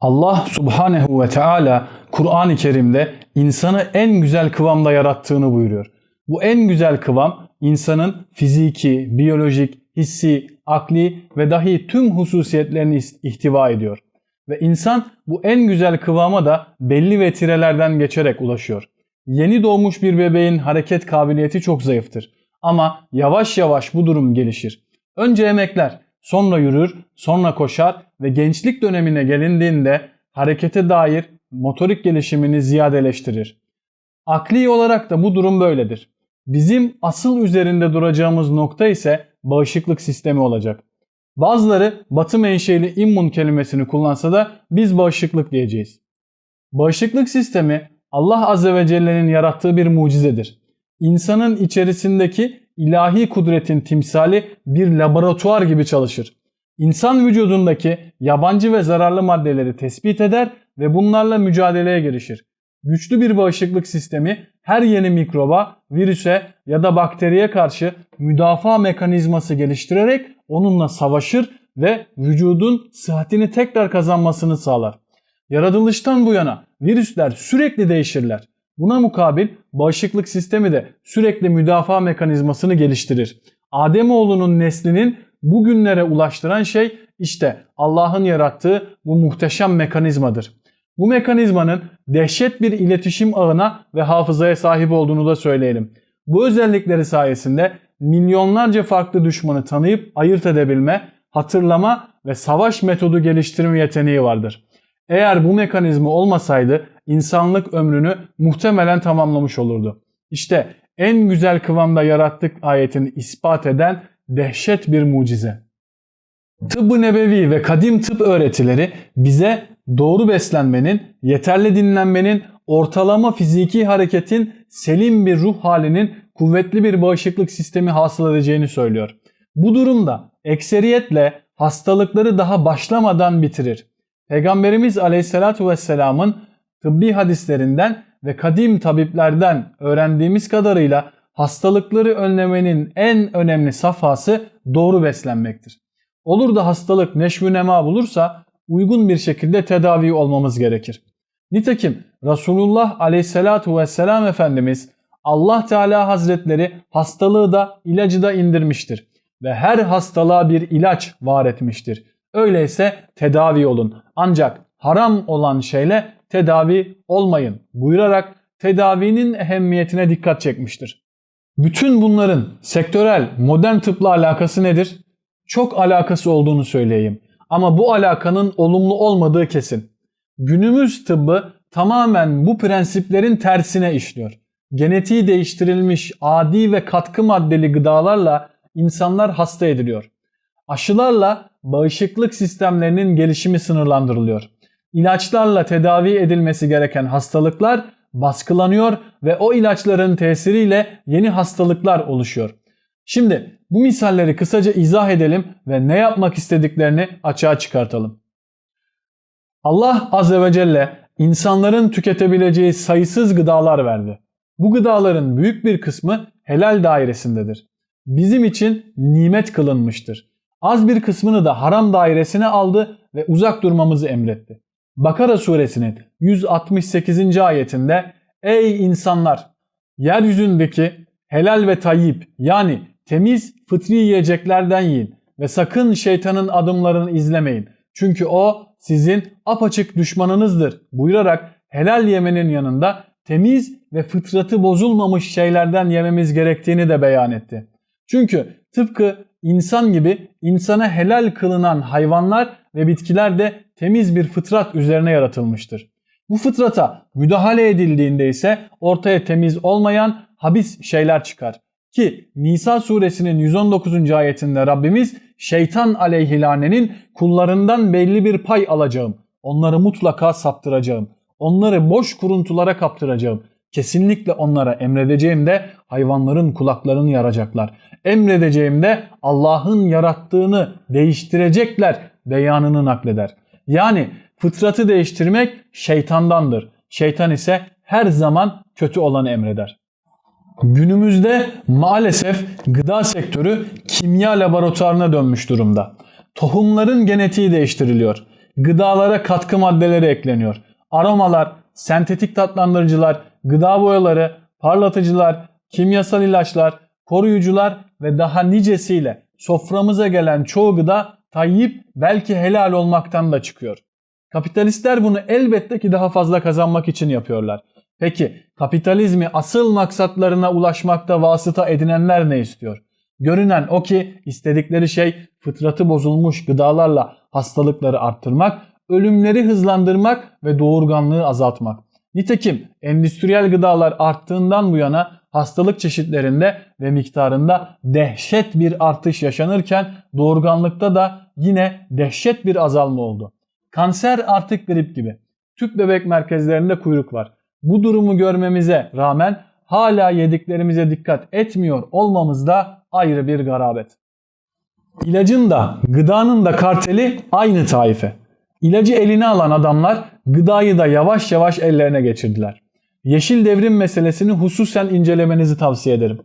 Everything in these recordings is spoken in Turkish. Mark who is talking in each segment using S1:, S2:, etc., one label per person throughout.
S1: Allah subhanehu ve Teala Kur'an-ı Kerim'de insanı en güzel kıvamda yarattığını buyuruyor. Bu en güzel kıvam insanın fiziki, biyolojik, hissi, akli ve dahi tüm hususiyetlerini ihtiva ediyor. Ve insan bu en güzel kıvama da belli vetirelerden geçerek ulaşıyor. Yeni doğmuş bir bebeğin hareket kabiliyeti çok zayıftır. Ama yavaş yavaş bu durum gelişir. Önce emekler, sonra yürür, sonra koşar ve gençlik dönemine gelindiğinde harekete dair motorik gelişimini ziyadeleştirir. Akli olarak da bu durum böyledir. Bizim asıl üzerinde duracağımız nokta ise bağışıklık sistemi olacak. Bazıları batı menşeli immun kelimesini kullansa da biz bağışıklık diyeceğiz. Bağışıklık sistemi Allah Azze ve Celle'nin yarattığı bir mucizedir. İnsanın içerisindeki ilahi kudretin timsali bir laboratuvar gibi çalışır. İnsan vücudundaki yabancı ve zararlı maddeleri tespit eder ve bunlarla mücadeleye girişir. Güçlü bir bağışıklık sistemi her yeni mikroba, virüse ya da bakteriye karşı müdafaa mekanizması geliştirerek onunla savaşır ve vücudun sıhhatini tekrar kazanmasını sağlar. Yaratılıştan bu yana virüsler sürekli değişirler. Buna mukabil bağışıklık sistemi de sürekli müdafaa mekanizmasını geliştirir. Ademoğlunun neslinin bugünlere ulaştıran şey işte Allah'ın yarattığı bu muhteşem mekanizmadır. Bu mekanizmanın dehşet bir iletişim ağına ve hafızaya sahip olduğunu da söyleyelim. Bu özellikleri sayesinde milyonlarca farklı düşmanı tanıyıp ayırt edebilme, hatırlama ve savaş metodu geliştirme yeteneği vardır. Eğer bu mekanizma olmasaydı insanlık ömrünü muhtemelen tamamlamış olurdu. İşte en güzel kıvamda yarattık ayetini ispat eden dehşet bir mucize. Tıbbı nebevi ve kadim tıp öğretileri bize doğru beslenmenin, yeterli dinlenmenin, ortalama fiziki hareketin, selim bir ruh halinin kuvvetli bir bağışıklık sistemi hasıl edeceğini söylüyor. Bu durumda ekseriyetle hastalıkları daha başlamadan bitirir. Peygamberimiz Aleyhisselatü Vesselam'ın tıbbi hadislerinden ve kadim tabiplerden öğrendiğimiz kadarıyla hastalıkları önlemenin en önemli safhası doğru beslenmektir. Olur da hastalık neşvü nema bulursa uygun bir şekilde tedavi olmamız gerekir. Nitekim Resulullah Aleyhisselatü Vesselam Efendimiz Allah Teala Hazretleri hastalığı da ilacı da indirmiştir ve her hastalığa bir ilaç var etmiştir. Öyleyse tedavi olun. Ancak haram olan şeyle tedavi olmayın buyurarak tedavinin ehemmiyetine dikkat çekmiştir. Bütün bunların sektörel modern tıpla alakası nedir? Çok alakası olduğunu söyleyeyim. Ama bu alakanın olumlu olmadığı kesin. Günümüz tıbbı tamamen bu prensiplerin tersine işliyor. Genetiği değiştirilmiş adi ve katkı maddeli gıdalarla insanlar hasta ediliyor. Aşılarla bağışıklık sistemlerinin gelişimi sınırlandırılıyor. İlaçlarla tedavi edilmesi gereken hastalıklar baskılanıyor ve o ilaçların tesiriyle yeni hastalıklar oluşuyor. Şimdi bu misalleri kısaca izah edelim ve ne yapmak istediklerini açığa çıkartalım. Allah Azze ve Celle insanların tüketebileceği sayısız gıdalar verdi. Bu gıdaların büyük bir kısmı helal dairesindedir. Bizim için nimet kılınmıştır. Az bir kısmını da haram dairesine aldı ve uzak durmamızı emretti. Bakara suresinin 168. ayetinde Ey insanlar! Yeryüzündeki helal ve tayyip yani temiz fıtri yiyeceklerden yiyin ve sakın şeytanın adımlarını izlemeyin. Çünkü o sizin apaçık düşmanınızdır buyurarak helal yemenin yanında temiz ve fıtratı bozulmamış şeylerden yememiz gerektiğini de beyan etti. Çünkü tıpkı insan gibi insana helal kılınan hayvanlar ve bitkiler de temiz bir fıtrat üzerine yaratılmıştır. Bu fıtrata müdahale edildiğinde ise ortaya temiz olmayan habis şeyler çıkar. Ki Nisa suresinin 119. ayetinde Rabbimiz şeytan aleyhilanenin kullarından belli bir pay alacağım. Onları mutlaka saptıracağım. Onları boş kuruntulara kaptıracağım. Kesinlikle onlara emredeceğim de hayvanların kulaklarını yaracaklar. Emredeceğim de Allah'ın yarattığını değiştirecekler beyanını nakleder. Yani fıtratı değiştirmek şeytandandır. Şeytan ise her zaman kötü olanı emreder. Günümüzde maalesef gıda sektörü kimya laboratuvarına dönmüş durumda. Tohumların genetiği değiştiriliyor. gıdalara katkı maddeleri ekleniyor. Aromalar, sentetik tatlandırıcılar, gıda boyaları, parlatıcılar, kimyasal ilaçlar, koruyucular ve daha nicesiyle soframıza gelen çoğu gıda tayyip belki helal olmaktan da çıkıyor. Kapitalistler bunu elbette ki daha fazla kazanmak için yapıyorlar. Peki kapitalizmi asıl maksatlarına ulaşmakta vasıta edinenler ne istiyor? Görünen o ki istedikleri şey fıtratı bozulmuş gıdalarla hastalıkları arttırmak, ölümleri hızlandırmak ve doğurganlığı azaltmak. Nitekim endüstriyel gıdalar arttığından bu yana hastalık çeşitlerinde ve miktarında dehşet bir artış yaşanırken doğurganlıkta da yine dehşet bir azalma oldu. Kanser artık grip gibi. Tüp bebek merkezlerinde kuyruk var. Bu durumu görmemize rağmen hala yediklerimize dikkat etmiyor olmamız da ayrı bir garabet. İlacın da gıdanın da karteli aynı taife. İlacı eline alan adamlar gıdayı da yavaş yavaş ellerine geçirdiler. Yeşil devrim meselesini hususen incelemenizi tavsiye ederim.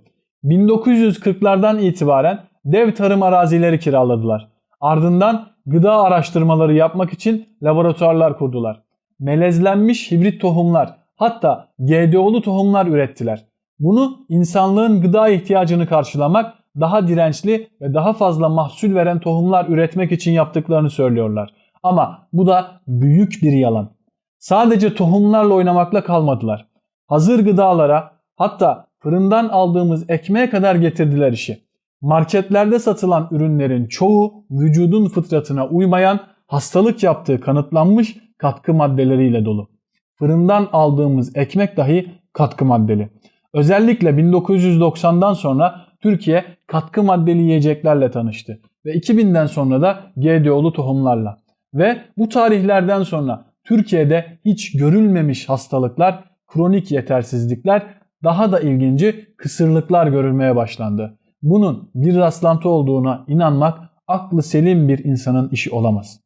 S1: 1940'lardan itibaren dev tarım arazileri kiraladılar. Ardından gıda araştırmaları yapmak için laboratuvarlar kurdular. Melezlenmiş hibrit tohumlar hatta GDO'lu tohumlar ürettiler. Bunu insanlığın gıda ihtiyacını karşılamak, daha dirençli ve daha fazla mahsul veren tohumlar üretmek için yaptıklarını söylüyorlar. Ama bu da büyük bir yalan. Sadece tohumlarla oynamakla kalmadılar. Hazır gıdalara hatta fırından aldığımız ekmeğe kadar getirdiler işi. Marketlerde satılan ürünlerin çoğu vücudun fıtratına uymayan, hastalık yaptığı kanıtlanmış katkı maddeleriyle dolu. Fırından aldığımız ekmek dahi katkı maddeli. Özellikle 1990'dan sonra Türkiye katkı maddeli yiyeceklerle tanıştı ve 2000'den sonra da GDO'lu tohumlarla. Ve bu tarihlerden sonra Türkiye'de hiç görülmemiş hastalıklar, kronik yetersizlikler, daha da ilginci kısırlıklar görülmeye başlandı. Bunun bir rastlantı olduğuna inanmak aklı selim bir insanın işi olamaz.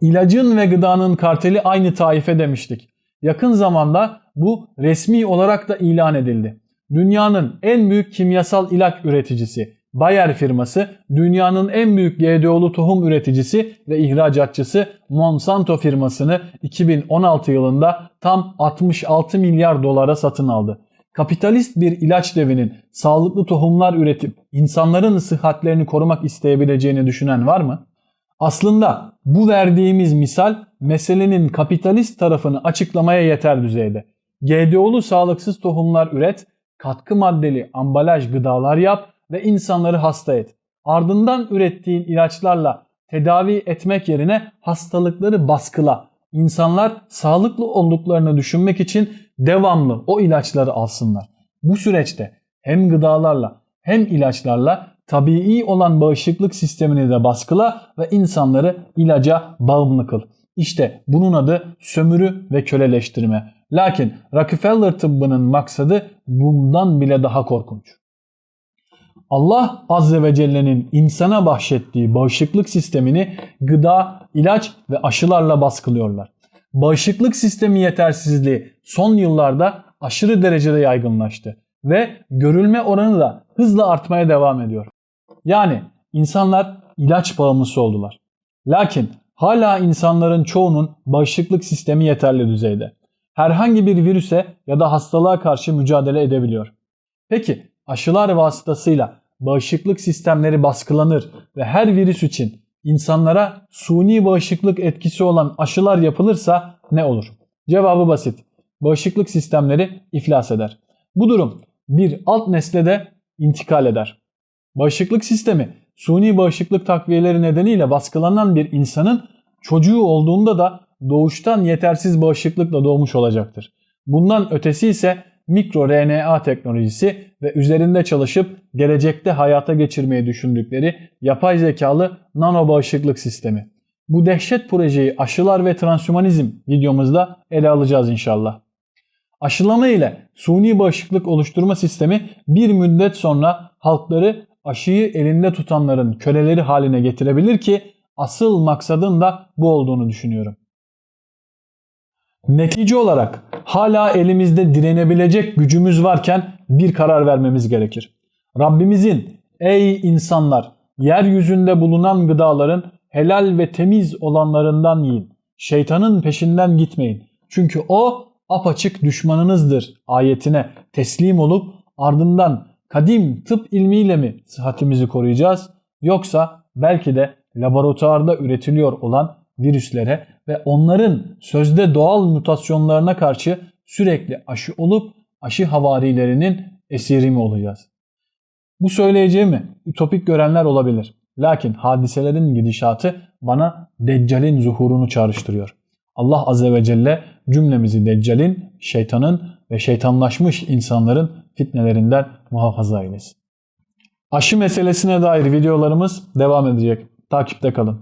S1: İlacın ve gıdanın karteli aynı taife demiştik. Yakın zamanda bu resmi olarak da ilan edildi. Dünyanın en büyük kimyasal ilaç üreticisi Bayer firması, dünyanın en büyük GDO'lu tohum üreticisi ve ihracatçısı Monsanto firmasını 2016 yılında tam 66 milyar dolara satın aldı. Kapitalist bir ilaç devinin sağlıklı tohumlar üretip insanların sıhhatlerini korumak isteyebileceğini düşünen var mı? Aslında bu verdiğimiz misal meselenin kapitalist tarafını açıklamaya yeter düzeyde. GDO'lu sağlıksız tohumlar üret, katkı maddeli ambalaj gıdalar yap ve insanları hasta et. Ardından ürettiğin ilaçlarla tedavi etmek yerine hastalıkları baskıla. İnsanlar sağlıklı olduklarını düşünmek için devamlı o ilaçları alsınlar. Bu süreçte hem gıdalarla hem ilaçlarla tabii olan bağışıklık sistemini de baskıla ve insanları ilaca bağımlı kıl. İşte bunun adı sömürü ve köleleştirme. Lakin Rockefeller tıbbının maksadı bundan bile daha korkunç. Allah Azze ve Celle'nin insana bahşettiği bağışıklık sistemini gıda, ilaç ve aşılarla baskılıyorlar. Bağışıklık sistemi yetersizliği son yıllarda aşırı derecede yaygınlaştı ve görülme oranı da hızla artmaya devam ediyor. Yani insanlar ilaç bağımlısı oldular. Lakin hala insanların çoğunun bağışıklık sistemi yeterli düzeyde. Herhangi bir virüse ya da hastalığa karşı mücadele edebiliyor. Peki aşılar vasıtasıyla bağışıklık sistemleri baskılanır ve her virüs için insanlara suni bağışıklık etkisi olan aşılar yapılırsa ne olur? Cevabı basit. Bağışıklık sistemleri iflas eder. Bu durum bir alt neslede intikal eder. Bağışıklık sistemi suni bağışıklık takviyeleri nedeniyle baskılanan bir insanın çocuğu olduğunda da doğuştan yetersiz bağışıklıkla doğmuş olacaktır. Bundan ötesi ise mikro RNA teknolojisi ve üzerinde çalışıp gelecekte hayata geçirmeyi düşündükleri yapay zekalı nano bağışıklık sistemi. Bu dehşet projeyi aşılar ve transhumanizm videomuzda ele alacağız inşallah. Aşılama ile suni bağışıklık oluşturma sistemi bir müddet sonra halkları aşıyı elinde tutanların köleleri haline getirebilir ki asıl maksadın da bu olduğunu düşünüyorum. Netice olarak hala elimizde direnebilecek gücümüz varken bir karar vermemiz gerekir. Rabbimizin ey insanlar yeryüzünde bulunan gıdaların helal ve temiz olanlarından yiyin. Şeytanın peşinden gitmeyin. Çünkü o apaçık düşmanınızdır ayetine teslim olup ardından kadim tıp ilmiyle mi sıhhatimizi koruyacağız? Yoksa belki de laboratuvarda üretiliyor olan virüslere ve onların sözde doğal mutasyonlarına karşı sürekli aşı olup aşı havarilerinin esiri mi olacağız? Bu söyleyeceğimi ütopik görenler olabilir. Lakin hadiselerin gidişatı bana Deccal'in zuhurunu çağrıştırıyor. Allah Azze ve Celle cümlemizi Deccal'in, şeytanın ve şeytanlaşmış insanların fitnelerinden muhafaza eylesin. Aşı meselesine dair videolarımız devam edecek. Takipte kalın.